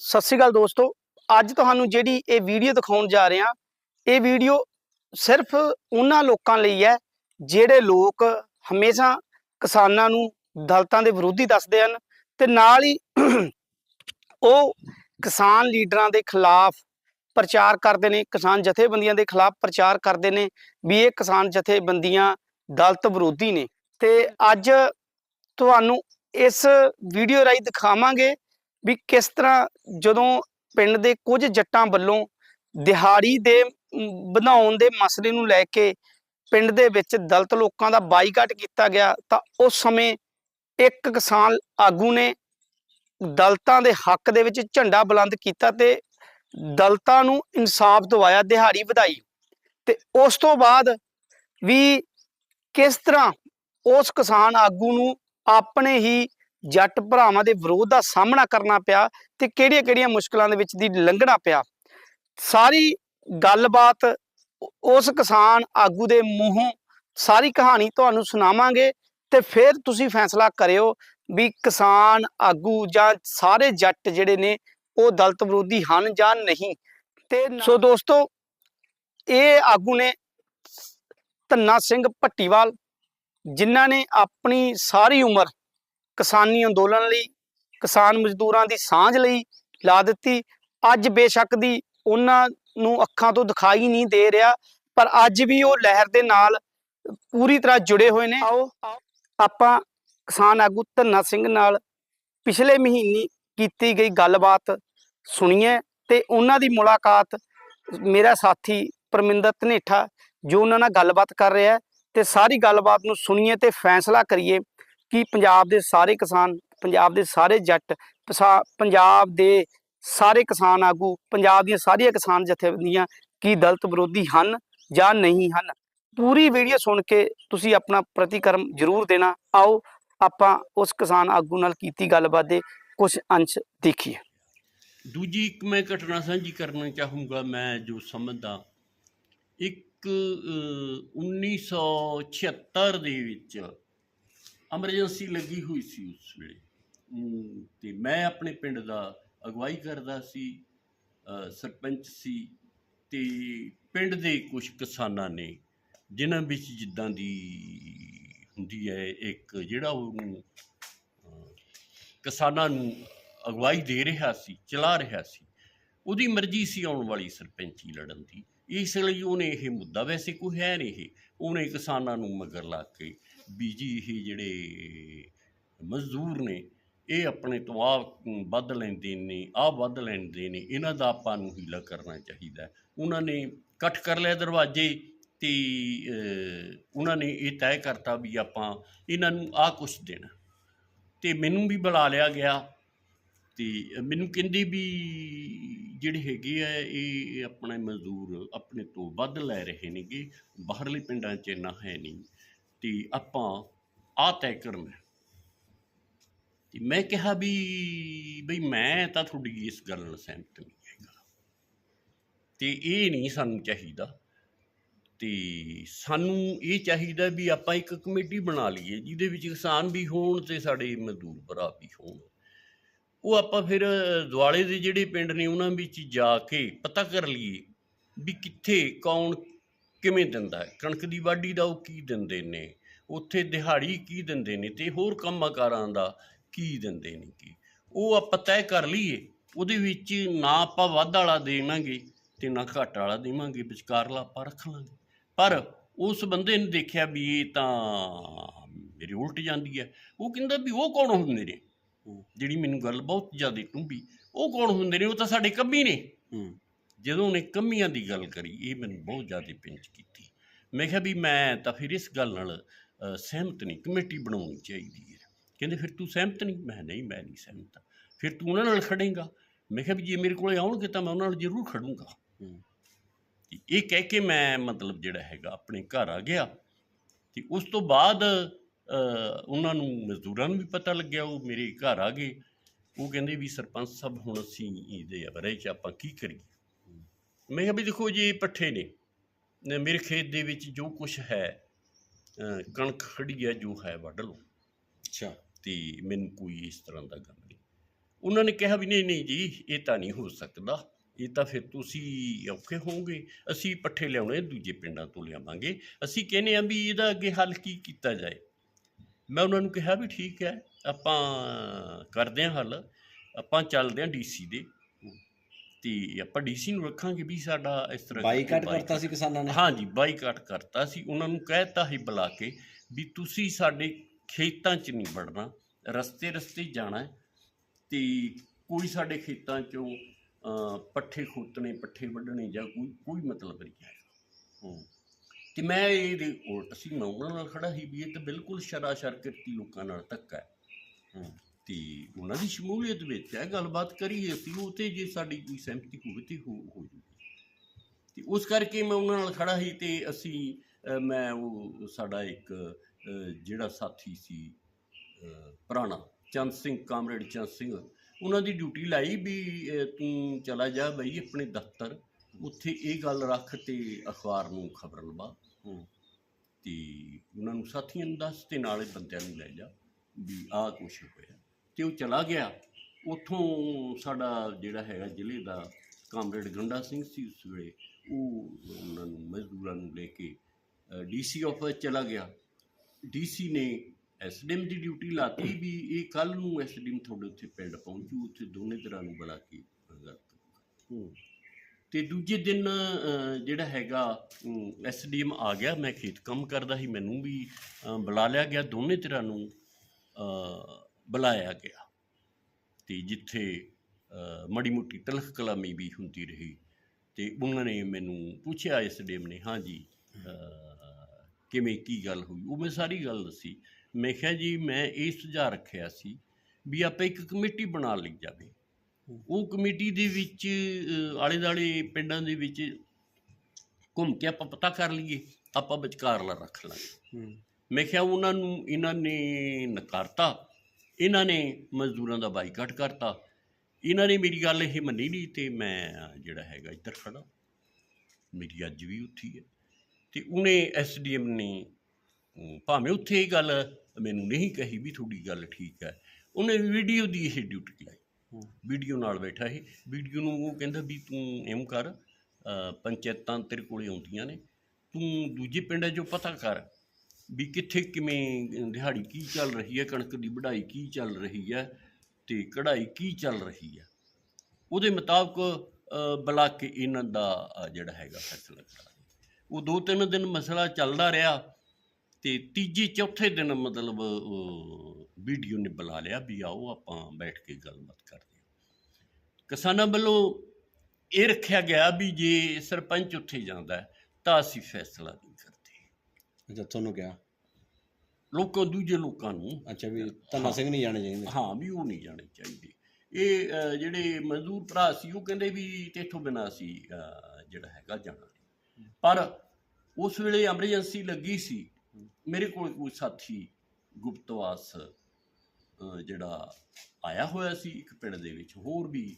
ਸਤਿ ਸ਼੍ਰੀ ਅਕਾਲ ਦੋਸਤੋ। ਅੱਜ ਤੁਹਾਨੂੰ ਜਿਹੜੀ ਇਹ ਵੀਡੀਓ ਦਿਖਾਉਣ ਜਾ ਰਹੇ ਹਾਂ, ਇਹ ਵੀਡੀਓ ਸਿਰਫ ਉਹਨਾਂ ਲੋਕਾਂ ਲਈ ਹੈ ਜਿਹੜੇ ਲੋਕ ਹਮੇਸ਼ਾ ਕਿਸਾਨਾਂ ਨੂੰ ਦਲਤਾਂ ਦੇ ਵਿਰੋਧੀ ਦੱਸਦੇ ਹਨ ਤੇ ਨਾਲ ਹੀ ਉਹ ਕਿਸਾਨ ਲੀਡਰਾਂ ਦੇ ਖਿਲਾਫ ਪ੍ਰਚਾਰ ਕਰਦੇ ਨੇ, ਕਿਸਾਨ ਜਥੇਬੰਦੀਆਂ ਦੇ ਖਿਲਾਫ ਪ੍ਰਚਾਰ ਕਰਦੇ ਨੇ ਵੀ ਇਹ ਕਿਸਾਨ ਜਥੇਬੰਦੀਆਂ ਦਲਤ ਵਿਰੋਧੀ ਨੇ। ਤੇ ਅੱਜ ਤੁਹਾਨੂੰ ਇਸ ਵੀਡੀਓ ਰਾਹੀਂ ਦਿਖਾਵਾਂਗੇ ਵੀ ਕਿਸ ਤਰ੍ਹਾਂ ਜਦੋਂ ਪਿੰਡ ਦੇ ਕੁਝ ਜੱਟਾਂ ਵੱਲੋਂ ਦਿਹਾੜੀ ਦੇ ਵਧਾਉਣ ਦੇ ਮਸਲੇ ਨੂੰ ਲੈ ਕੇ ਪਿੰਡ ਦੇ ਵਿੱਚ ਦਲਤ ਲੋਕਾਂ ਦਾ ਬਾਈਕਾਟ ਕੀਤਾ ਗਿਆ, ਤਾਂ ਉਸ ਸਮੇਂ ਇੱਕ ਕਿਸਾਨ ਆਗੂ ਨੇ ਦਲਤਾਂ ਦੇ ਹੱਕ ਦੇ ਵਿੱਚ ਝੰਡਾ ਬੁਲੰਦ ਕੀਤਾ ਤੇ ਦਲਤਾਂ ਨੂੰ ਇਨਸਾਫ ਦਿਵਾਇਆ, ਦਿਹਾੜੀ ਵਧਾਈ ਤੇ ਉਸ ਤੋਂ ਬਾਅਦ ਵੀ ਕਿਸ ਤਰ੍ਹਾਂ ਉਸ ਕਿਸਾਨ ਆਗੂ ਨੂੰ ਆਪਣੇ ਹੀ ਜੱਟ ਭਰਾਵਾਂ ਦੇ ਵਿਰੋਧ ਦਾ ਸਾਹਮਣਾ ਕਰਨਾ ਪਿਆ ਤੇ ਕਿਹੜੀਆਂ-ਕਿਹੜੀਆਂ ਮੁਸ਼ਕਲਾਂ ਦੇ ਵਿੱਚ ਦੀ ਲੰਘਣਾ ਪਿਆ। ਸਾਰੀ ਗੱਲਬਾਤ ਉਸ ਕਿਸਾਨ ਆਗੂ ਦੇ ਮੂੰਹੋਂ ਸਾਰੀ ਕਹਾਣੀ ਤੁਹਾਨੂੰ ਸੁਣਾਵਾਂਗੇ ਤੇ ਫਿਰ ਤੁਸੀਂ ਫੈਸਲਾ ਕਰਿਓ ਵੀ ਕਿਸਾਨ ਆਗੂ ਜਾਂ ਸਾਰੇ ਜੱਟ ਜਿਹੜੇ ਨੇ ਉਹ ਦਲਤ ਵਿਰੋਧੀ ਹਨ ਜਾਂ ਨਹੀਂ। ਤੇ ਸੋ ਦੋਸਤੋ, ਇਹ ਆਗੂ ਨੇ ਧੰਨਾ ਸਿੰਘ ਭੱਟੀਵਾਲ, ਜਿਨ੍ਹਾਂ ਨੇ ਆਪਣੀ ਸਾਰੀ ਉਮਰ ਕਿਸਾਨੀ ਅੰਦੋਲਨ ਲਈ ਕਿਸਾਨ ਮਜ਼ਦੂਰਾਂ ਦੀ ਸਾਂਝ ਲਈ ਲਾ ਦਿੱਤੀ। ਅੱਜ ਬੇਸ਼ੱਕ ਦੀ ਉਹਨਾਂ ਨੂੰ ਅੱਖਾਂ ਤੋਂ ਦਿਖਾਈ ਨਹੀਂ ਦੇ ਰਿਹਾ ਪਰ ਅੱਜ ਵੀ ਉਹ ਲਹਿਰ ਦੇ ਨਾਲ ਪੂਰੀ ਤਰ੍ਹਾਂ ਜੁੜੇ ਹੋਏ ਨੇ। ਆਓ। ਆਪਾਂ ਕਿਸਾਨ ਆਗੂ ਧੰਨਾ ਸਿੰਘ ਨਾਲ ਪਿਛਲੇ ਮਹੀਨੇ ਕੀਤੀ ਗਈ ਗੱਲਬਾਤ ਸੁਣੀਏ ਤੇ ਉਹਨਾਂ ਦੀ ਮੁਲਾਕਾਤ ਮੇਰਾ ਸਾਥੀ ਪਰਮਿੰਦਰ ਧਨੇਠਾ ਜੋ ਉਹਨਾਂ ਨਾਲ ਗੱਲਬਾਤ ਕਰ ਰਿਹਾ ਤੇ ਸਾਰੀ ਗੱਲਬਾਤ ਨੂੰ ਸੁਣੀਏ ਤੇ ਫੈਸਲਾ ਕਰੀਏ। ਕਿ ਪੰਜਾਬ ਦੇ ਸਾਰੇ ਕਿਸਾਨ ਪੰਜਾਬ ਦੇ ਸਾਰੇ ਜੱਟ ਪੰਜਾਬ ਦੇ ਸਾਰੇ ਕਿਸਾਨ ਆਗੂ ਪੰਜਾਬ ਦੀਆਂ ਸਾਰੀਆਂ ਕਿਸਾਨ ਜਥੇਬੰਦੀਆਂ ਕੀ ਦਲਿਤ ਵਿਰੋਧੀ ਹਨ ਜਾਂ ਨਹੀਂ ਹਨ? ਪੂਰੀ ਵੀਡੀਓ ਸੁਣ ਕੇ ਤੁਸੀਂ ਆਪਣਾ ਪ੍ਰਤੀਕਰਮ ਜ਼ਰੂਰ ਦੇਣਾ। ਆਓ ਆਪਾਂ ਉਸ ਕਿਸਾਨ ਆਗੂ ਨਾਲ ਕੀਤੀ ਗੱਲਬਾਤ ਦੇ ਕੁਝ ਅੰਸ਼ ਦੇਖੀਏ। ਦੂਜੀ ਇੱਕ ਮੈਂ ਘਟਨਾ ਸਾਂਝੀ ਕਰਨਾ ਚਾਹੂੰਗਾ ਮੈਂ ਜੋ ਸਮਝਦਾ। ਇੱਕ ਅ, 1976 ਦੇ ਵਿੱਚ ਐਮਰਜੈਂਸੀ ਲੱਗੀ ਹੋਈ ਸੀ ਉਸ ਵੇਲੇ। ਅਮ, ਤੇ ਮੈਂ ਆਪਣੇ ਪਿੰਡ ਦਾ ਅਗਵਾਈ ਕਰਦਾ ਸੀ ਸਰਪੰਚ ਸੀ ਤੇ ਪਿੰਡ ਦੇ ਕੁਝ ਕਿਸਾਨਾਂ ਨੇ ਜਿਨ੍ਹਾਂ ਵਿੱਚ ਜਿੱਦਾਂ ਦੀ ਹੁੰਦੀ ਹੈ ਇੱਕ ਜਿਹੜਾ ਉਹਨੂੰ ਕਿਸਾਨਾਂ ਨੂੰ ਅਗਵਾਈ ਦੇ ਰਿਹਾ ਸੀ ਚਲਾ ਰਿਹਾ ਸੀ ਉਹਦੀ ਮਰਜ਼ੀ ਸੀ ਆਉਣ ਵਾਲੀ ਸਰਪੰਚੀ ਲੜਨ ਦੀ। ਇਸ ਲਈ ਉਹਨੇ ਇਹ ਮੁੱਦਾ ਵੈਸੇ ਕੋਈ ਹੈ ਨਹੀਂ ਇਹ। ਉਹਨੇ ਕਿਸਾਨਾਂ ਨੂੰ ਮਗਰ ਲਾ ਕੇ ਬੀਜੀ ਇਹ ਜਿਹੜੇ ਮਜ਼ਦੂਰ ਨੇ, ਇਹ ਆਪਣੇ ਤੋਂ ਆਹ ਵੱਧ ਲੈਂਦੇ ਨੇ, ਆਹ ਵੱਧ ਲੈਂਦੇ ਨੇ, ਇਹਨਾਂ ਦਾ ਆਪਾਂ ਨੂੰ ਹੀਲਾ ਕਰਨਾ ਚਾਹੀਦਾ ਉਹਨਾਂ ਨੇ ਇਕੱਠ ਕਰ ਲਿਆ ਦਰਵਾਜ਼ੇ ਤੇ ਉਹਨਾਂ ਨੇ ਇਹ ਤੈਅ ਕਰਤਾ ਵੀ ਆਪਾਂ ਇਹਨਾਂ ਨੂੰ ਆਹ ਕੁਛ ਦੇਣਾ। ਤੇ ਮੈਨੂੰ ਵੀ ਬੁਲਾ ਲਿਆ ਗਿਆ ਤੇ ਮੈਨੂੰ ਕਹਿੰਦੇ ਵੀ ਜਿਹੜੇ ਹੈਗੇ ਆ, ਇਹ ਆਪਣੇ ਮਜ਼ਦੂਰ ਆਪਣੇ ਤੋਂ ਵੱਧ ਲੈ ਰਹੇ ਨੇਗੇ, ਬਾਹਰਲੇ ਪਿੰਡਾਂ 'ਚ ਇੰਨਾ ਹੈ ਨਹੀਂ। ਤੇ ਆਪਾਂ ਆ ਤੈਅ ਕਰਨਾ ਤੇ ਮੈਂ ਕਿਹਾ ਵੀ, ਬਈ ਮੈਂ ਤਾਂ ਤੁਹਾਡੀ ਇਸ ਗੱਲ ਨਾਲ ਸਹਿਮਤ ਨਹੀਂ ਹੈਗਾ। ਤੇ ਇਹ ਨਹੀਂ ਸਾਨੂੰ ਚਾਹੀਦਾ। ਤੇ ਸਾਨੂੰ ਇਹ ਚਾਹੀਦਾ ਵੀ ਆਪਾਂ ਇੱਕ ਕਮੇਟੀ ਬਣਾ ਲਈਏ, ਜਿਹਦੇ ਵਿੱਚ ਕਿਸਾਨ ਵੀ ਹੋਣ ਤੇ ਸਾਡੇ ਮਜ਼ਦੂਰ ਭਰਾ ਵੀ ਹੋਣ। ਉਹ ਆਪਾਂ ਫਿਰ ਦੁਆਲੇ ਦੇ ਜਿਹੜੇ ਪਿੰਡ ਨੇ, ਉਹਨਾਂ ਵਿੱਚ ਜਾ ਕੇ ਪਤਾ ਕਰ ਲਈਏ ਵੀ ਕਿੱਥੇ, ਕੌਣ ਕਿਵੇਂ ਦਿੰਦਾ ਕਣਕ ਦੀ ਵਾਢੀ ਦਾ ਉਹ ਕੀ ਦਿੰਦੇ ਨੇ? ਉੱਥੇ ਦਿਹਾੜੀ ਕੀ ਦਿੰਦੇ ਨੇ ਤੇ ਹੋਰ ਕੰਮਾਂ-ਕਾਰਾਂ ਦਾ ਕੀ ਦਿੰਦੇ ਨੇ ਕੀ? ਉਹ ਆਪਾਂ ਤੈਅ ਕਰ ਲਈਏ, ਉਹਦੇ ਵਿੱਚ ਨਾ ਆਪਾਂ ਵੱਧ ਵਾਲਾ ਦੇਵਾਂਗੇ ਤੇ ਨਾ ਘੱਟ ਵਾਲਾ ਦੇਵਾਂਗੇ ਵਿਚਕਾਰਲਾ ਆਪਾਂ ਰੱਖ ਲਾਂਗੇ। ਪਰ ਉਸ ਬੰਦੇ ਨੇ ਦੇਖਿਆ ਵੀ ਇਹ ਤਾਂ ਮੇਰੇ ਉਲਟ ਜਾਂਦੀ ਹੈ। ਉਹ ਕਹਿੰਦਾ ਵੀ ਉਹ ਕੌਣ ਹੁੰਦੇ ਨੇ? ਜਿਹੜੀ ਮੈਨੂੰ ਗੱਲ ਬਹੁਤ ਜ਼ਿਆਦਾ ਟੁੰਬੀ, ਉਹ ਕੌਣ ਹੁੰਦੇ ਨੇ? ਉਹ ਤਾਂ ਸਾਡੇ ਕੰਮੀ ਨੇ। ਜਦੋਂ ਉਹਨੇ ਕੰਮੀਆਂ ਦੀ ਗੱਲ ਕਰੀ ਇਹ ਮੈਨੂੰ ਬਹੁਤ ਜ਼ਿਆਦਾ ਪਿੰਚ ਕੀਤੀ। ਮੈਂ ਕਿਹਾ ਵੀ ਮੈਂ ਤਾਂ ਫਿਰ ਇਸ ਗੱਲ ਨਾਲ ਸਹਿਮਤ ਨਹੀਂ ਕਮੇਟੀ ਬਣਾਉਣੀ ਚਾਹੀਦੀ ਹੈ। ਕਹਿੰਦੇ ਫਿਰ ਤੂੰ ਸਹਿਮਤ ਨਹੀਂ? ਮੈਂ ਨਹੀਂ ਮੈਂ ਨਹੀਂ ਸਹਿਮਤ। ਫਿਰ ਤੂੰ ਉਹਨਾਂ ਨਾਲ ਖੜੇਂਗਾ। ਮੈਂ ਕਿਹਾ ਵੀ ਜੇ ਮੇਰੇ ਕੋਲੇ ਆਉਣਗੇ ਤਾਂ ਮੈਂ ਉਹਨਾਂ ਨਾਲ ਜ਼ਰੂਰ ਖੜੂੰਗਾ। ਇਹ ਕਹਿ ਕੇ ਮੈਂ ਮਤਲਬ ਜਿਹੜਾ ਹੈਗਾ ਆਪਣੇ ਘਰ ਆ ਗਿਆ। ਤੇ ਉਸ ਤੋਂ ਬਾਅਦ ਉਹਨਾਂ ਨੂੰ ਮਜ਼ਦੂਰਾਂ ਨੂੰ ਵੀ ਪਤਾ ਲੱਗਿਆ ਉਹ ਮੇਰੇ ਘਰ ਆ ਗਏ। ਉਹ ਕਹਿੰਦੇ ਵੀ ਸਰਪੰਚ ਸਾਹਿਬ ਹੁਣ ਅਸੀਂ ਇਹਦੇ ਬਾਰੇ ਚ ਆਪਾਂ ਕੀ ਕਰੀਏ? ਮੈਂ ਕਿਹਾ ਵੀ ਦੇਖੋ ਜੀ ਪੱਠੇ ਨੇ। ਮੇਰੇ ਖੇਤ ਦੇ ਵਿੱਚ ਜੋ ਕੁਝ ਹੈ ਕਣਕ ਖੜੀ ਹੈ ਜੋ ਹੈ ਵੱਢ ਲਓ। ਅੱਛਾ। ਤੇ ਮੈਨੂੰ ਕੋਈ ਇਸ ਤਰ੍ਹਾਂ ਦਾ ਗੱਲ ਨਹੀਂ। ਉਹਨਾਂ ਨੇ ਕਿਹਾ ਵੀ ਨਹੀਂ ਨਹੀਂ ਜੀ ਇਹ ਤਾਂ ਨਹੀਂ ਹੋ ਸਕਦਾ। ਇਹ ਤਾਂ ਫਿਰ ਤੁਸੀਂ ਔਖੇ ਹੋਵੋਗੇ। ਅਸੀਂ ਪੱਠੇ ਲਿਆਉਣੇ ਦੂਜੇ ਪਿੰਡਾਂ ਤੋਂ ਲਿਆਵਾਂਗੇ। ਅਸੀਂ ਕਹਿੰਦੇ ਆ ਵੀ ਇਹਦਾ ਅੱਗੇ ਹੱਲ ਕੀ ਕੀਤਾ ਜਾਏ। ਮੈਂ ਉਹਨਾਂ ਨੂੰ ਕਿਹਾ ਵੀ ਠੀਕ ਹੈ ਆਪਾਂ ਕਰਦੇ ਹਾਂ ਹੱਲ। ਆਪਾਂ ਚੱਲਦੇ ਹਾਂ ਡੀਸੀ ਦੇ। ਤੇ ਆਪਾਂ ਡੀਸੀ ਨੂੰ ਰੱਖਾਂਗੇ ਵੀ ਸਾਡਾ ਇਸ ਤਰ੍ਹਾਂ ਬਾਈਕਾਟ ਕਰਤਾ ਸੀ ਕਿਸਾਨਾਂ ਨੇ ਹਾਂਜੀ ਬਾਈਕਾਟ ਕਰਤਾ ਸੀ ਉਹਨਾਂ ਨੂੰ ਕਹਿਤਾ ਸੀ ਬੁਲਾ ਕੇ ਵੀ ਤੁਸੀਂ ਸਾਡੇ ਖੇਤਾਂ 'ਚ ਨਹੀਂ ਵੜਨਾ ਰਸਤੇ ਰਸਤੇ ਜਾਣਾ ਤੇ ਕੋਈ ਸਾਡੇ ਖੇਤਾਂ 'ਚੋਂ ਪੱਠੇ ਖੋਤਣੇ ਪੱਠੇ ਵੱਢਣੇ ਜਾਂ ਕੋਈ ਕੋਈ ਮਤਲਬ ਨਹੀਂ ਹੈ। ਤੇ ਮੈਂ ਇਹਦੇ ਉਲਟ ਸੀ ਮੈਂ ਉਹਨਾਂ ਨਾਲ ਖੜਾ ਸੀ ਵੀ ਇਹ ਤਾਂ ਬਿਲਕੁਲ ਸ਼ਰਾਸ਼ਰ ਕਿਰਤੀ ਲੋਕਾਂ ਨਾਲ ਧੱਕਾ ਹੈ ਹੂੰ। ਤੇ ਉਹਨਾਂ ਦੀ ਸ਼ਮੂਲੀਅਤ ਵਿੱਚ ਹੈ ਗੱਲਬਾਤ ਕਰੀਏ ਅਸੀਂ ਉਹ ਤੇ ਜੇ ਸਾਡੀ ਕੋਈ ਸਹਿਮਤੀ ਹੋਵੇ ਤੇ ਹੋ ਹੋ ਜੂਗੀ। ਤੇ ਉਸ ਕਰਕੇ ਮੈਂ ਉਹਨਾਂ ਨਾਲ ਖੜਾ ਸੀ ਤੇ ਅਸੀਂ ਮੈਂ ਉਹ ਸਾਡਾ ਇੱਕ ਜਿਹੜਾ ਸਾਥੀ ਸੀ ਪੁਰਾਣਾ ਚੰਦ ਸਿੰਘ ਕਾਮਰੇਡ ਚੰਦ ਸਿੰਘ ਉਹਨਾਂ ਦੀ ਡਿਊਟੀ ਲਾਈ ਵੀ ਤੂੰ ਚਲਾ ਜਾ ਬਈ ਆਪਣੇ ਦਫ਼ਤਰ ਉੱਥੇ ਇਹ ਗੱਲ ਰੱਖ ਤੇ ਅਖਬਾਰ ਨੂੰ ਖਬਰ ਲਵਾ। ਹੂੰ। ਤੇ ਉਹਨਾਂ ਨੂੰ ਸਾਥੀਆਂ ਨੂੰ ਦੱਸ ਤੇ ਨਾਲੇ ਬੰਦਿਆਂ ਨੂੰ ਲੈ ਜਾ ਵੀ ਆਹ ਕੁਛ ਹੋਇਆ। ਤੇ ਉਹ ਚਲਾ ਗਿਆ। ਉੱਥੋਂ ਸਾਡਾ ਜਿਹੜਾ ਹੈਗਾ ਜ਼ਿਲ੍ਹੇ ਦਾ ਕਾਮਰੇਡ ਗੰਡਾ ਸਿੰਘ ਸੀ ਉਸ ਵੇਲੇ ਉਹ ਉਹਨਾਂ ਨੂੰ ਮਜ਼ਦੂਰਾਂ ਨੂੰ ਲੈ ਕੇ ਡੀਸੀ ਆਫਿਸ ਚਲਾ ਗਿਆ। ਡੀਸੀ ਨੇ ਐਸਡੀਐਮ ਦੀ ਡਿਊਟੀ ਲਾਤੀ ਵੀ ਇਹ ਕੱਲ ਨੂੰ ਐਸਡੀਐਮ ਤੁਹਾਡੇ ਉੱਥੇ ਪਿੰਡ ਪਹੁੰਚੂ ਉੱਥੇ ਦੋਨੇ ਤਰ੍ਹਾਂ ਨੂੰ ਬੁਲਾ ਕੇ ਗੱਲ ਤੇ ਦੂਜੇ ਦਿਨ ਜਿਹੜਾ ਹੈਗਾ ਐਸਡੀਐਮ ਆ ਗਿਆ। ਮੈਂ ਖੇਤ ਕੰਮ ਕਰਦਾ ਸੀ ਮੈਨੂੰ ਵੀ ਬੁਲਾ ਲਿਆ ਗਿਆ। ਦੋਨੇ ਤਰ੍ਹਾਂ ਨੂੰ ਬੁਲਾਇਆ ਗਿਆ ਤੇ ਜਿੱਥੇ ਮਾੜੀ ਮੋਟੀ ਤਲਖ ਕਲਾਮੀ ਵੀ ਹੁੰਦੀ ਰਹੀ ਤੇ ਉਹਨਾਂ ਨੇ ਮੈਨੂੰ ਪੁੱਛਿਆ ਐਸਡੀਐਮ ਨੇ ਹਾਂ ਜੀ ਕਿਵੇਂ ਕੀ ਗੱਲ ਹੋਈ? ਉਹ ਮੈਂ ਸਾਰੀ ਗੱਲ ਦੱਸੀ। ਮੈਂ ਕਿਹਾ ਜੀ ਮੈਂ ਇਹ ਸੁਝਾਅ ਰੱਖਿਆ ਸੀ ਵੀ ਆਪਾਂ ਇੱਕ ਕਮੇਟੀ ਬਣਾ ਲਈ ਜਾਵੇ। ਉਹ ਕਮੇਟੀ ਦੇ ਵਿੱਚ ਆਲੇ ਦਾਲੇ ਪਿੰਡਾਂ ਦੇ ਵਿੱਚ ਘੁੰਮ ਕੇ ਆਪਾਂ ਪਤਾ ਕਰ ਲਈਏ ਆਪਾਂ ਵਿਚਕਾਰਲਾ ਰੱਖ ਲਾਂਗੇ। ਮੈਂ ਕਿਹਾ ਉਹਨਾਂ ਨੂੰ ਇਹਨਾਂ ਨੇ ਨਕਾਰਤਾ। ਇਹਨਾਂ ਨੇ ਮਜ਼ਦੂਰਾਂ ਦਾ ਬਾਈਕਾਟ ਕਰਤਾ। ਇਹਨਾਂ ਨੇ ਮੇਰੀ ਗੱਲ ਇਹ ਮੰਨੀ ਨਹੀਂ ਤੇ ਮੈਂ ਜਿਹੜਾ ਹੈਗਾ ਇੱਧਰ ਖੜਾ ਮੇਰੀ ਅੱਜ ਵੀ ਉੱਥੀ ਹੈ ਤੇ ਉਹਨੇ ਐਸਡੀਐਮ ਨੇ ਭਾਵੇਂ ਉੱਥੇ ਇਹ ਗੱਲ ਮੈਨੂੰ ਨਹੀਂ ਕਹੀ ਵੀ ਤੁਹਾਡੀ ਗੱਲ ਠੀਕ ਹੈ ਉਹਨੇ ਵੀਡੀਓ ਦੀ ਇਹ ਡਿਊਟੀ ਲਾਈ। ਵੀਡੀਓ ਨਾਲ ਬੈਠਾ ਸੀ ਵੀਡੀਓ ਨੂੰ ਉਹ ਕਹਿੰਦਾ ਵੀ ਤੂੰ ਐਮ ਕਰ ਪੰਚਾਇਤਾਂ ਤੇਰੇ ਕੋਲੇ ਆਉਂਦੀਆਂ ਨੇ ਤੂੰ ਦੂਜੇ ਪਿੰਡਾਂ 'ਚੋਂ ਪਤਾ ਕਰ ਵੀ ਕਿੱਥੇ ਕਿਵੇਂ ਦਿਹਾੜੀ ਕੀ ਚੱਲ ਰਹੀ ਹੈ ਕਣਕ ਦੀ ਵਢਾਈ ਕੀ ਚੱਲ ਰਹੀ ਹੈ ਤੇ ਕਢਾਈ ਕੀ ਚੱਲ ਰਹੀ ਹੈ। ਉਹਦੇ ਮੁਤਾਬਕ ਅ, ਬੁਲਾ ਕੇ ਇਹਨਾਂ ਦਾ ਜਿਹੜਾ ਹੈਗਾ ਫੈਸਲਾ ਕਰਾ ਉਹ ਦੋ ਤਿੰਨ ਦਿਨ ਮਸਲਾ ਚੱਲਦਾ ਰਿਹਾ ਤੇ ਤੀਜੇ ਚੌਥੇ ਦਿਨ ਮਤਲਬ ਵੀਡੀਓ ਨੇ ਬੁਲਾ ਲਿਆ ਵੀ ਆਓ ਆਪਾਂ ਬੈਠ ਕੇ ਗੱਲਬਾਤ ਕਰਦੇ ਹਾਂ। ਕਿਸਾਨਾਂ ਵੱਲੋਂ ਇਹ ਰੱਖਿਆ ਗਿਆ ਵੀ ਜੇ ਸਰਪੰਚ ਉੱਥੇ ਜਾਂਦਾ ਤਾਂ ਅਸੀਂ ਫੈਸਲਾ ਨਹੀਂ ਕਰਦੇ ਅੱਛਾ ਤੁਹਾਨੂੰ ਕਿਹਾ? ਲੋਕਾਂ ਦੂਜੇ ਲੋਕਾਂ ਨੂੰ। ਅੱਛਾ ਵੀ ਧੰਨਾ ਸਿੰਘ ਨਹੀਂ ਜਾਣੇ ਚਾਹੀਦੇ। ਹਾਂ ਵੀ ਉਹ ਨਹੀਂ ਜਾਣੇ ਚਾਹੀਦੇ। ਇਹ ਅ, ਜਿਹੜੇ ਮਜ਼ਦੂਰ ਭਰਾ ਸੀ ਉਹ ਕਹਿੰਦੇ ਵੀ ਤੇਥੋਂ ਬਿਨਾਂ ਸੀ ਜਿਹੜਾ ਹੈਗਾ ਜਾਣਾ ਨਹੀਂ। ਪਰ ਉਸ ਵੇਲੇ ਐਮਰਜੈਂਸੀ ਲੱਗੀ ਸੀ। ਮੇਰੇ ਕੋਲ ਕੋਈ ਸਾਥੀ ਗੁਪਤਵਾਸ ਅ, ਜਿਹੜਾ ਆਇਆ ਹੋਇਆ ਸੀ ਇੱਕ ਪਿੰਡ ਦੇ ਵਿੱਚ ਹੋਰ ਵੀ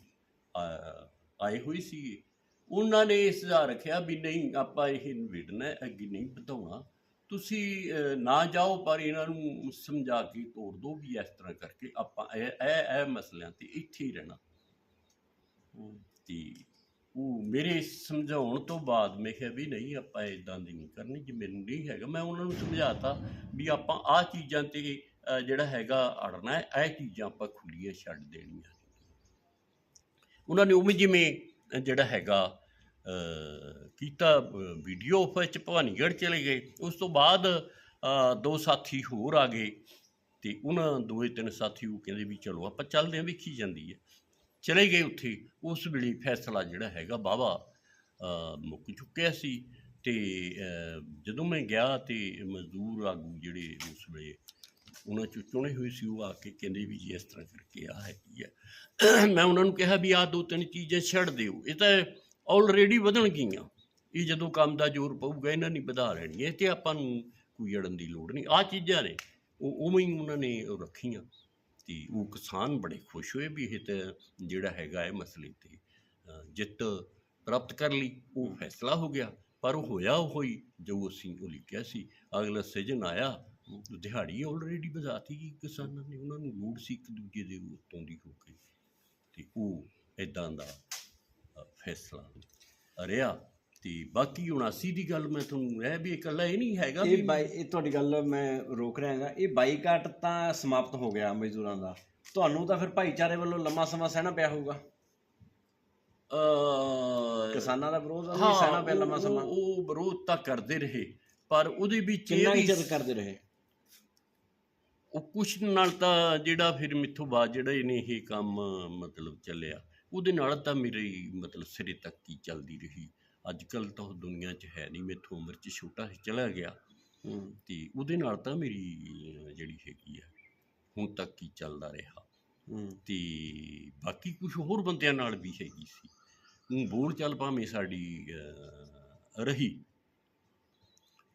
ਅ, ਆਏ ਹੋਏ ਸੀ ਉਹਨਾਂ ਨੇ ਇਸ ਦਾ ਰੱਖਿਆ ਵੀ ਨਹੀਂ ਆਪਾਂ ਇਹ ਨਿਬੇੜਨਾ ਹੈ, ਅੱਗੇ ਨਹੀਂ ਵਧਾਉਣਾ। ਤੁਸੀਂ ਨਾ ਜਾਓ, ਪਰ ਇਹਨਾਂ ਨੂੰ ਸਮਝਾ ਕੇ ਤੋੜ ਦਿਓ ਵੀ ਇਸ ਤਰ੍ਹਾਂ ਕਰਕੇ ਆਪਾਂ ਇਹ ਇਹ ਇਹ ਮਸਲਿਆਂ ਤੇ ਇੱਥੇ ਹੀ ਰਹਿਣਾ। ਤੇ ਉਹ ਮੇਰੇ ਸਮਝਾਉਣ ਤੋਂ ਬਾਅਦ ਮੈਂ ਕਿਹਾ ਵੀ ਨਹੀਂ, ਆਪਾਂ ਇਦਾਂ ਦੀ ਨਹੀਂ ਕਰਨੀ, ਜੇ ਮੈਨੂੰ ਨਹੀਂ ਹੈਗਾ, ਮੈਂ ਉਹਨਾਂ ਨੂੰ ਸਮਝਾਤਾ ਵੀ ਆਪਾਂ ਆਹ ਚੀਜ਼ਾਂ ਤੇ ਜਿਹੜਾ ਹੈਗਾ ਅੜਨਾ ਹੈ, ਇਹ ਚੀਜ਼ਾਂ ਆਪਾਂ ਖੁੱਲੀਆਂ ਛੱਡ ਦੇਣੀਆਂ। ਉਹਨਾਂ ਨੇ ਉਵੇਂ ਜਿਵੇਂ ਜਿਹੜਾ ਹੈਗਾ ਕੀਤਾ ਵੀਡੀਓ ਵਿੱਚ ਭਵਾਨੀਗੜ੍ਹ ਚਲੇ ਗਏ। ਉਸ ਤੋਂ ਬਾਅਦ ਦੋ ਸਾਥੀ ਹੋਰ ਆ ਗਏ ਤੇ ਉਹਨਾਂ ਦੋਏ ਤਿੰਨ ਸਾਥੀ ਉਹ ਕਹਿੰਦੇ ਵੀ ਚਲੋ ਆਪਾਂ ਚੱਲਦੇ ਹਾਂ, ਵੇਖੀ ਜਾਂਦੀ ਹੈ। ਚਲੇ ਗਏ ਉੱਥੇ। ਉਸ ਵੇਲੇ ਫੈਸਲਾ ਜਿਹੜਾ ਹੈਗਾ ਬਾਵਾ ਮੁੱਕ ਚੁੱਕਿਆ ਸੀ ਤੇ ਜਦੋਂ ਮੈਂ ਗਿਆ ਤੇ ਮਜ਼ਦੂਰ ਆਗੂ ਜਿਹੜੇ ਉਸ ਵੇਲੇ ਉਹਨਾਂ ਚੋਂ ਚੁਣੇ ਹੋਏ ਸੀ, ਉਹ ਆ ਕੇ ਕਹਿੰਦੇ ਵੀ ਜੀ ਇਸ ਤਰ੍ਹਾਂ ਕਰਕੇ ਆ ਹੈ ਕੀ ਹੈ ਮੈਂ ਉਹਨਾਂ ਨੂੰ ਕਿਹਾ ਵੀ ਆਹ ਦੋ ਤਿੰਨ ਚੀਜ਼ਾਂ ਛੱਡ ਦਿਓ। ਇਹ ਤਾਂ ਆਲਰੇਡੀ ਵਧਣ ਗਈਆਂ। ਇਹ ਜਦੋਂ ਕੰਮ ਦਾ ਜ਼ੋਰ ਪਊਗਾ, ਇਹਨਾਂ ਨੇ ਵਧਾ ਲੈਣੀ ਹੈ। ਤੇ ਆਪਾਂ ਨੂੰ ਕੋਈ ਅੜਨ ਦੀ ਲੋੜ ਨਹੀਂ। ਆਹ ਚੀਜ਼ਾਂ ਨੇ, ਉਹ ਉਵੇਂ ਹੀ ਉਹਨਾਂ ਨੇ ਰੱਖੀਆਂ ਤੇ ਉਹ ਕਿਸਾਨ ਬੜੇ ਖੁਸ਼ ਹੋਏ ਵੀ ਇਹ ਤਾਂ ਜਿਹੜਾ ਹੈਗਾ ਇਹ ਮਸਲੇ ਤੇ ਜਿੱਤ ਪ੍ਰਾਪਤ ਕਰ ਲਈ। ਉਹ ਫੈਸਲਾ ਹੋ ਗਿਆ, ਪਰ ਉਹ ਹੋਇਆ ਉਹ ਹੀ, ਜੋ ਅਸੀਂ ਉਹ ਲਿਖਿਆ ਸੀ। ਅਗਲਾ ਸੀਜ਼ਨ ਆਇਆ, ਦਿਹਾੜੀ ਆਲਰੇਡੀ ਵਧਾਤੀ ਕਿਸਾਨਾਂ ਨੇ। ਉਹਨਾਂ ਨੂੰ ਲੋੜ ਸੀ ਇੱਕ ਦੂਜੇ ਦੇ ਉੱਤੋਂ ਦੀ ਹੋ ਕੇ। ਤੇ ਉਹ ਇਦਾਂ ਦਾ ਫੈਸਲਾ ਰਿਹਾ ਤੇ ਬਾਕੀ 79 ਦੀ ਗੱਲ ਮੈਂ ਤੁਹਾਨੂੰ ਇਹ ਵੀ ਇਕੱਲਾ ਇਹ ਨਹੀਂ ਹੈਗਾ ਇਹ ਵੀ ਬਾਈ ਇਹ ਤੁਹਾਡੀ ਗੱਲ ਮੈਂ ਰੋਕ ਰਿਹਾ ਹਾਂਗਾ। ਇਹ ਬਾਈਕਾਟ ਤਾਂ ਸਮਾਪਤ ਹੋ ਗਿਆ ਮਜ਼ਦੂਰਾਂ ਦਾ। ਤੁਹਾਨੂੰ ਤਾਂ ਫਿਰ ਭਾਈਚਾਰੇ ਵੱਲੋਂ ਲੰਮਾ ਸਮਾਂ ਸਹਿਣਾ ਪਿਆ ਹੋਊਗਾ। ਅ, ਕਿਸਾਨਾਂ ਦਾ ਵਿਰੋਧ ਹਾਂ ਸਹਿਣਾ ਪਿਆ ਲੰਮਾ ਸਮਾਂ। ਉਹ ਵਿਰੋਧ ਤਾਂ ਕਰਦੇ ਰਹੇ ਪਰ ਉਹਦੇ ਵਿੱਚ ਇਹ ਵੀ ਚਿਰ ਕਰਦੇ ਰਹੇ? ਉਹ ਕੁਛ ਨਾਲ ਤਾਂ ਜਿਹੜਾ ਫਿਰ ਮਿੱਥੋਂ ਬਾਅਦ ਜਿਹੜਾ ਇਹਨੇ ਇਹ ਕੰਮ ਮਤਲਬ ਚੱਲਿਆ। ਉਹਦੇ ਨਾਲ ਤਾਂ ਮੇਰੀ ਮਤਲਬ ਸਿਰੇ ਤੱਕ ਹੀ ਚੱਲਦੀ ਰਹੀ। ਅੱਜ ਕੱਲ ਤਾਂ ਉਹ ਦੁਨੀਆ 'ਚ ਹੈ ਨਹੀਂ ਮੇਥੋਂ ਉਮਰ 'ਚ ਛੋਟਾ ਹੀ ਚਲਾ ਗਿਆ। ਤੇ ਉਹਦੇ ਨਾਲ ਤਾਂ ਮੇਰੀ ਜਿਹੜੀ ਹੈਗੀ ਆ ਹੁਣ ਤੱਕ ਹੀ ਚੱਲਦਾ ਰਿਹਾ। ਤੇ ਬਾਕੀ ਕੁਝ ਹੋਰ ਬੰਦਿਆਂ ਨਾਲ ਵੀ ਹੈਗੀ ਸੀ। ਊਂ ਬੋਲ ਚੱਲ ਭਾਵੇਂ ਸਾਡੀ ਰਹੀ।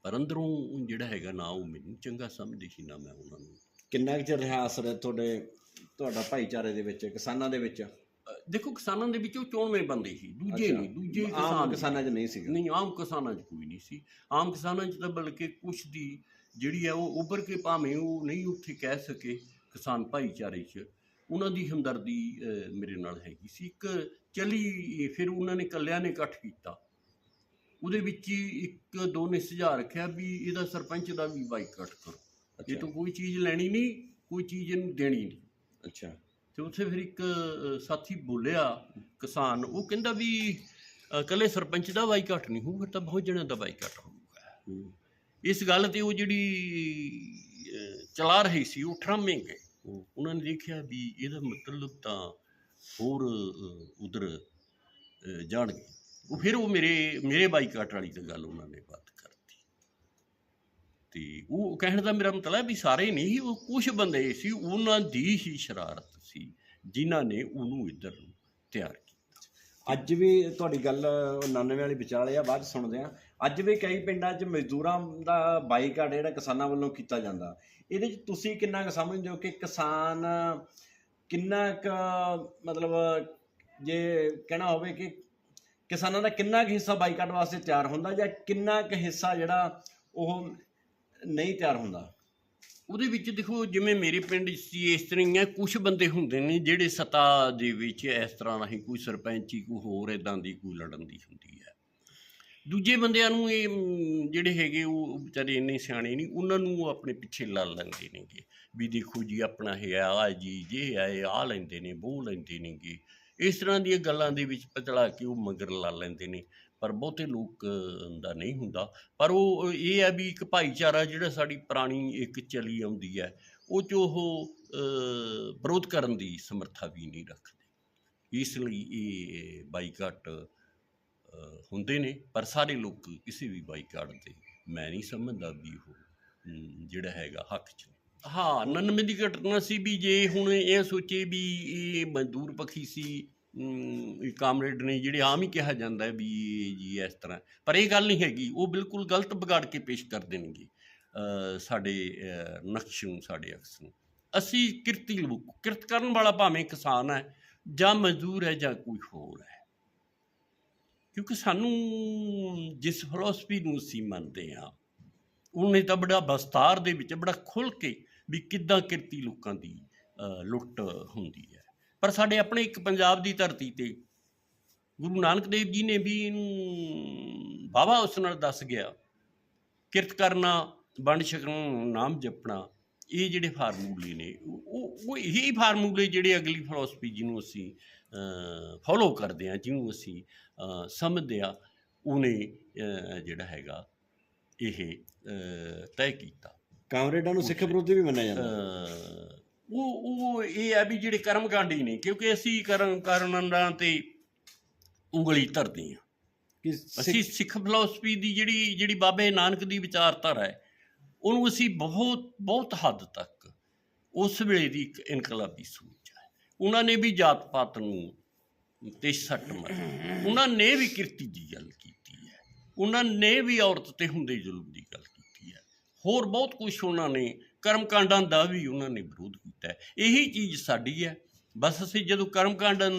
ਪਰ ਅੰਦਰੋਂ ਜਿਹੜਾ ਹੈਗਾ ਨਾ ਉਹ ਮੈਨੂੰ ਚੰਗਾ ਸਮਝਦੇ ਸੀ ਨਾ ਮੈਂ ਉਹਨਾਂ ਨੂੰ। ਕਿੰਨਾ ਕੁ ਚਿਰ ਰਿਹਾ ਅਸਰ ਤੁਹਾਡੇ ਤੁਹਾਡਾ ਭਾਈਚਾਰੇ ਦੇ ਵਿੱਚ ਕਿਸਾਨਾਂ ਦੇ ਵਿੱਚ? ਦੇਖੋ ਕਿਸਾਨਾਂ ਦੇ ਵਿੱਚੋਂ ਚੋਣਵੇਂ ਬੰਦੇ ਸੀ ਦੂਜੇ। ਨਹੀਂ ਦੂਜੇ ਕਿਸਾਨ ਕਿਸਾਨਾਂ 'ਚ ਨਹੀਂ ਸੀਗਾ। ਨਹੀਂ ਆਮ ਕਿਸਾਨਾਂ 'ਚ ਕੋਈ ਨਹੀਂ ਸੀ। ਆਮ ਕਿਸਾਨਾਂ 'ਚ ਤਾਂ ਬਲਕਿ ਕੁਛ ਦੀ ਜਿਹੜੀ ਹੈ ਉਹ ਉੱਭਰ ਕੇ ਭਾਵੇਂ ਉਹ ਨਹੀਂ ਉੱਥੇ ਕਹਿ ਸਕੇ ਕਿਸਾਨ ਭਾਈਚਾਰੇ 'ਚ। ਉਹਨਾਂ ਦੀ ਹਮਦਰਦੀ ਮੇਰੇ ਨਾਲ ਹੈਗੀ ਸੀ। ਇੱਕ ਚਲੀ ਫਿਰ ਉਹਨਾਂ ਨੇ ਕੱਲਿਆਂ ਨੇ ਇਕੱਠ ਕੀਤਾ। ਉਹਦੇ ਵਿੱਚ ਹੀ ਇੱਕ ਦੋ ਨੇ ਸੁਝਾਅ ਰੱਖਿਆ ਵੀ ਇਹਦਾ ਸਰਪੰਚ ਦਾ ਵੀ ਬਾਈਕਾਟ ਕਰੋ। ਇਹ ਤੋਂ ਕੋਈ ਚੀਜ਼ ਲੈਣੀ ਨਹੀਂ ਕੋਈ ਚੀਜ਼ ਇਹਨੂੰ ਦੇਣੀ ਨਹੀਂ। ਅੱਛਾ। ਤੇ ਉੱਥੇ ਫਿਰ ਇੱਕ ਸਾਥੀ ਬੋਲਿਆ ਕਿਸਾਨ ਉਹ ਕਹਿੰਦਾ ਵੀ ਅ, ਇਕੱਲੇ ਸਰਪੰਚ ਦਾ ਬਾਈਕਾਟ ਨਹੀਂ ਹੋਊ ਫਿਰ ਤਾਂ ਬਹੁਤ ਜਣਿਆਂ ਦਾ ਬਾਈਕਾਟ ਹੋਊਗਾ। ਇਸ ਗੱਲ ਤੇ ਉਹ ਜਿਹੜੀ ਚਲਾ ਰਹੀ ਸੀ ਉਹ ਠਰਾਮੇ ਗਏ। ਉਹਨਾਂ ਨੇ ਦੇਖਿਆ ਵੀ ਇਹਦਾ ਮਤਲਬ ਤਾਂ ਹੋਰ ਉਧਰ ਜਾਣਗੇ। ਉਹ ਫਿਰ ਉਹ ਮੇਰੇ ਮੇਰੇ ਬਾਈਕਾਟ ਵਾਲੀ ਤੇ ਗੱਲ ਉਹਨਾਂ ਨੇ ਬਾਤ ਤੇ ਉਹ ਕਹਿਣ ਦਾ ਮੇਰਾ ਮਤਲਬ ਵੀ ਸਾਰੇ ਨਹੀਂ, ਉਹ ਕੁਝ ਬੰਦੇ ਸੀ, ਉਹਨਾਂ ਦੀ ਹੀ ਸ਼ਰਾਰਤ ਸੀ, ਜਿਨ੍ਹਾਂ ਨੇ ਉਹਨੂੰ ਇੱਧਰ ਨੂੰ ਤਿਆਰ ਕੀਤਾ। ਅੱਜ ਵੀ ਤੁਹਾਡੀ ਗੱਲ 99 ਵਾਲੀ ਵਿਚਾਲੇ ਆ, ਬਾਅਦ 'ਚ ਸੁਣਦੇ ਆ। ਅੱਜ ਵੀ ਕਈ ਪਿੰਡਾਂ 'ਚ ਮਜ਼ਦੂਰਾਂ ਦਾ ਬਾਈਕਾਟ ਜਿਹੜਾ ਕਿਸਾਨਾਂ ਵੱਲੋਂ ਕੀਤਾ ਜਾਂਦਾ। ਇਹਦੇ 'ਚ ਤੁਸੀਂ ਕਿੰਨਾ ਕੁ ਸਮਝਦੇ ਹੋ ਕਿ ਕਿਸਾਨ ਕਿੰਨਾ ਕੁ, ਮਤਲਬ ਜੇ ਕਹਿਣਾ ਹੋਵੇ ਕਿ ਕਿਸਾਨਾਂ ਦਾ ਕਿੰਨਾ ਕੁ ਹਿੱਸਾ ਬਾਈਕਾਟ ਵਾਸਤੇ ਤਿਆਰ ਹੁੰਦਾ ਜਾਂ ਕਿੰਨਾ ਕੁ ਹਿੱਸਾ ਜਿਹੜਾ ਉਹ ਨਹੀਂ ਤਿਆਰ ਹੁੰਦਾ। ਉਹਦੇ ਵਿੱਚ ਦੇਖੋ, ਜਿਵੇਂ ਮੇਰੇ ਪਿੰਡ 'ਚ ਸੀ ਇਸ ਤਰ੍ਹਾਂ ਹੀ ਹੈ ਕੁਝ ਬੰਦੇ ਹੁੰਦੇ ਨੇ ਜਿਹੜੇ ਸਤਾ ਦੇ ਵਿੱਚ ਇਸ ਤਰ੍ਹਾਂ ਨਹੀਂ ਕੋਈ ਸਰਪੰਚੀ, ਕੋਈ ਹੋਰ ਇਦਾਂ ਦੀ ਕੋਈ ਲੜਨ ਦੀ ਹੁੰਦੀ ਹੈ। ਦੂਜੇ ਬੰਦਿਆਂ ਨੂੰ ਇਹ ਜਿਹੜੇ ਹੈਗੇ ਉਹ ਵਿਚਾਰੇ ਇੰਨੇ ਸਿਆਣੇ ਨਹੀਂ, ਉਹਨਾਂ ਨੂੰ ਉਹ ਆਪਣੇ ਪਿੱਛੇ ਲੜ ਲੈਂਦੇ ਨੇਗੇ। ਵੀ ਦੇਖੋ ਜੀ, ਆਪਣਾ ਇਹ ਆ ਜੀ, ਜੇ ਆਏ ਆ ਲੈਂਦੇ ਨੇ ਬੋ ਲੈਂਦੇ ਨੇਗੇ। ਇਸ ਤਰ੍ਹਾਂ ਦੀਆਂ ਗੱਲਾਂ ਦੇ ਵਿੱਚ ਪਤਲਾ ਕੇ ਉਹ ਮਗਰ ਲਾ ਲੈਂਦੇ ਨੇ, ਪਰ ਬਹੁਤੇ ਲੋਕ ਦਾ ਨਹੀਂ ਹੁੰਦਾ। ਪਰ ਉਹ ਇਹ ਹੈ ਵੀ ਇੱਕ ਭਾਈਚਾਰਾ ਜਿਹੜਾ ਸਾਡੀ ਪੁਰਾਣੀ ਇੱਕ ਚਲੀ ਆਉਂਦੀ ਹੈ, ਉਹ 'ਚ ਉਹ ਵਿਰੋਧ ਕਰਨ ਦੀ ਸਮਰੱਥਾ ਵੀ ਨਹੀਂ ਰੱਖਦੇ। ਇਸ ਲਈ ਇਹ ਬਾਈਕਾਟ ਹੁੰਦੇ ਨੇ, ਪਰ ਸਾਰੇ ਲੋਕ ਕਿਸੇ ਵੀ ਬਾਈਕਾਟ ਦੇ ਮੈਂ ਨਹੀਂ ਸਮਝਦਾ ਵੀ ਉਹ ਜਿਹੜਾ ਹੈਗਾ ਹੱਕ 'ਚ ਹਾਂ 99 ਦੀ ਘਟਨਾ ਸੀ ਵੀ ਜੇ ਹੁਣ ਇਹ ਸੋਚੇ ਵੀ ਇਹ ਮਜ਼ਦੂਰ ਪੱਖੀ ਸੀ ਕਾਮਰੇਡ ਨੇ ਜਿਹੜੇ ਆਮ ਹੀ ਕਿਹਾ ਜਾਂਦਾ ਵੀ ਜੀ ਇਸ ਤਰ੍ਹਾਂ। ਪਰ ਇਹ ਗੱਲ ਨਹੀਂ ਹੈਗੀ, ਉਹ ਬਿਲਕੁਲ ਗਲਤ ਵਿਗਾੜ ਕੇ ਪੇਸ਼ ਕਰ ਦੇਣਗੇ ਸਾਡੇ ਨਕਸ਼ ਨੂੰ, ਸਾਡੇ ਅਕਸ ਨੂੰ। ਅਸੀਂ ਕਿਰਤੀ ਲੋਕ ਕਿਰਤ ਕਰਨ ਵਾਲਾ ਭਾਵੇਂ ਕਿਸਾਨ ਹੈ, ਜਾਂ ਮਜ਼ਦੂਰ ਹੈ, ਜਾਂ ਕੋਈ ਹੋਰ ਹੈ। ਕਿਉਂਕਿ ਸਾਨੂੰ ਜਿਸ ਫਿਲਾਸਫੀ ਨੂੰ ਅਸੀਂ ਮੰਨਦੇ ਹਾਂ, ਉਹਨੇ ਤਾਂ ਬੜਾ ਵਿਸਤਾਰ ਦੇ ਵਿੱਚ, ਬੜਾ ਖੁੱਲ ਕੇ ਵੀ ਕਿੱਦਾਂ ਕਿਰਤੀ ਲੋਕਾਂ ਦੀ ਲੁੱਟ ਹੁੰਦੀ ਹੈ। ਪਰ ਸਾਡੇ ਆਪਣੇ ਇੱਕ ਪੰਜਾਬ ਦੀ ਧਰਤੀ ਤੇ ਗੁਰੂ ਨਾਨਕ ਦੇਵ ਜੀ ਨੇ ਵੀ ਇਹਨੂੰ ਬਾਬਾ ਉਸ ਨਾਲ ਦੱਸ ਗਿਆ, ਕਿਰਤ ਕਰਨਾ, ਵੰਡ ਛਕਣਾ, ਨਾਮ ਜਪਣਾ, ਇਹ ਜਿਹੜੇ ਫਾਰਮੂਲੇ ਨੇ, ਉਹ, ਉਹ- ਇਹੀ ਫਾਰਮੂਲੇ ਜਿਹੜੇ ਅਗਲੀ ਫਿਲਾਸਫੀ ਜਿਹਨੂੰ ਅਸੀਂ ਫੋਲੋ ਕਰਦੇ ਹਾਂ, ਜਿਹਨੂੰ ਅਸੀਂ ਸਮਝਦੇ ਆ ਉਹਨੇ ਜਿਹੜਾ ਹੈਗਾ, ਇਹ ਤੈਅ ਕੀਤਾ। ਕਾਮਰੇਡਾਂ ਨੂੰ ਸਿੱਖ ਵਿਰੋਧੀ ਵੀ ਮੰਨਿਆ ਜਾਂਦਾ। ਉਹ ਉਹ ਇਹ ਹੈ ਵੀ ਜਿਹੜੇ ਕਰਮਕਾਂਡੀ ਨੇ ਕਿਉਂਕਿ ਅਸੀਂ ਕਰਮ ਕਰਨਾਂ ਤੇ ਉਂਗਲੀ ਧਰਦੇ ਹਾਂ। ਕਿ ਅਸੀਂ ਸਿੱਖ ਸਿੱਖ ਫਿਲਾਸਫੀ ਦੀ ਜਿਹੜੀ ਜਿਹੜੀ ਬਾਬੇ ਨਾਨਕ ਦੀ ਵਿਚਾਰਧਾਰਾ ਹੈ ਉਹਨੂੰ ਅਸੀਂ ਬਹੁਤ ਬਹੁਤ ਹੱਦ ਤੱਕ ਉਸ ਵੇਲੇ ਦੀ ਇੱਕ ਇਨਕਲਾਬੀ ਸੋਚ ਹੈ। ਉਹਨਾਂ ਨੇ ਵੀ ਜਾਤ ਪਾਤ ਨੂੰ ਤੇ ਸੱਟ ਮਾਰੀ। ਉਹਨਾਂ ਨੇ ਵੀ ਕਿਰਤੀ ਦੀ ਗੱਲ ਕੀਤੀ ਹੈ। ਉਹਨਾਂ ਨੇ ਵੀ ਔਰਤ ਤੇ ਹੁੰਦੇ ਜ਼ੁਲਮ ਦੀ ਗੱਲ ਕੀਤੀ ਹੋਰ ਬਹੁਤ ਕੁਝ ਉਹਨਾਂ ਨੇ, ਕਰਮਕਾਂਡਾਂ ਦਾ ਵੀ ਉਹਨਾਂ ਨੇ ਵਿਰੋਧ ਕੀਤਾ ਇਹੀ ਚੀਜ਼ ਸਾਡੀ ਹੈ। ਬਸ ਅਸੀਂ ਜਦੋਂ ਕਰਮਕਾਂਡਾਂ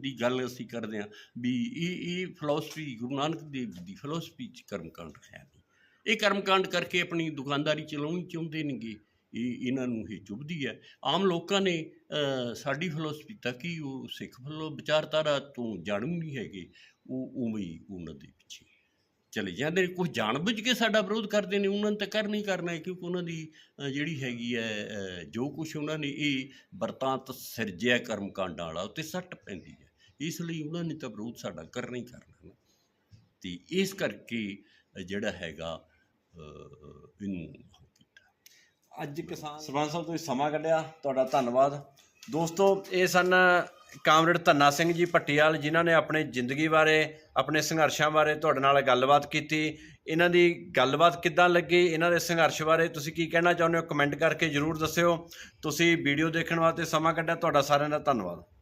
ਦੀ ਗੱਲ ਅਸੀਂ ਕਰਦੇ ਹਾਂ ਵੀ ਇਹ ਇਹ ਫਿਲਾਸਫੀ ਗੁਰੂ ਨਾਨਕ ਦੇਵ ਜੀ ਦੀ ਫਿਲਾਸਫੀ ਚ ਕਰਮਕਾਂਡ ਹੈ ਨਹੀਂ। ਇਹ ਕਰਮਕਾਂਡ ਕਰਕੇ ਆਪਣੀ ਦੁਕਾਨਦਾਰੀ ਚਲਾਉਣੀ ਚਾਹੁੰਦੇ ਨੇਗੇ। ਇਹ ਇਹਨਾਂ ਨੂੰ ਇਹ ਚੁਭਦੀ ਹੈ। ਆਮ ਲੋਕਾਂ ਨੇ ਸਾਡੀ ਫਿਲਾਸਫੀ ਤਾਂ ਕਿ ਉਹ ਸਿੱਖ ਵੱਲੋਂ ਵਿਚਾਰਧਾਰਾ ਤੋਂ ਜਾਣੂ ਨਹੀਂ ਹੈਗੇ। ਉਹ ਉਵੇਂ ਹੀ ਉਹਨਾਂ ਦੇ ਪਿੱਛੇ। ਚਲੇ ਜਾਂਦੇ ਨੇ ਕੁਝ ਜਾਣਬੁੱਝ ਕੇ ਸਾਡਾ ਵਿਰੋਧ ਕਰਦੇ ਨੇ ਉਹਨਾਂ ਨੇ ਤਾਂ ਕਰਨਾ ਹੀ ਕਰਨਾ ਕਿਉਂਕਿ ਉਹਨਾਂ ਦੀ ਜਿਹੜੀ ਹੈਗੀ ਹੈ ਜੋ ਕੁਝ ਉਹਨਾਂ ਨੇ ਇਹ ਵਰਤਾਂਤ ਸਿਰਜਿਆ ਕਰਮਕਾਂਡਾਂ ਵਾਲਾ ਉੱਤੇ ਸੱਟ ਪੈਂਦੀ ਹੈ। ਇਸ ਲਈ ਉਹਨਾਂ ਨੇ ਤਾਂ ਵਿਰੋਧ ਸਾਡਾ ਕਰਨਾ ਹੀ ਕਰਨਾ ਨਾ। ਤੇ ਇਸ ਕਰਕੇ ਜਿਹੜਾ ਹੈਗਾ ਇਹਨੂੰ ਅੱਜ ਕਿਸਾਨ ਸਰਪੰਚ ਸਾਹਿਬ ਤੁਸੀਂ ਸਮਾਂ ਕੱਢਿਆ ਤੁਹਾਡਾ ਧੰਨਵਾਦ। ਦੋਸਤੋ ਇਹ ਸਨ ਕਾਮਰੇਡ ਧੰਨਾ ਸਿੰਘ ਜੀ ਪੱਟੀਵਾਲ ਜਿਨ੍ਹਾਂ ਨੇ ਆਪਣੇ ਜ਼ਿੰਦਗੀ ਬਾਰੇ, ਆਪਣੇ ਸੰਘਰਸ਼ਾਂ ਬਾਰੇ ਤੁਹਾਡੇ ਨਾਲ ਗੱਲਬਾਤ ਕੀਤੀ। ਇਹਨਾਂ ਦੀ ਗੱਲਬਾਤ ਕਿੱਦਾਂ ਲੱਗੀ? ਇਹਨਾਂ ਦੇ ਸੰਘਰਸ਼ ਬਾਰੇ ਤੁਸੀਂ ਕੀ ਕਹਿਣਾ ਚਾਹੁੰਦੇ ਹੋ? ਕਮੈਂਟ ਕਰਕੇ ਜਰੂਰ ਦੱਸਿਓ। ਤੁਸੀਂ ਵੀਡੀਓ ਦੇਖਣ ਵਾਸਤੇ ਸਮਾਂ ਕੱਢਿਆ, ਤੁਹਾਡਾ ਸਾਰਿਆਂ ਦਾ ਧੰਨਵਾਦ।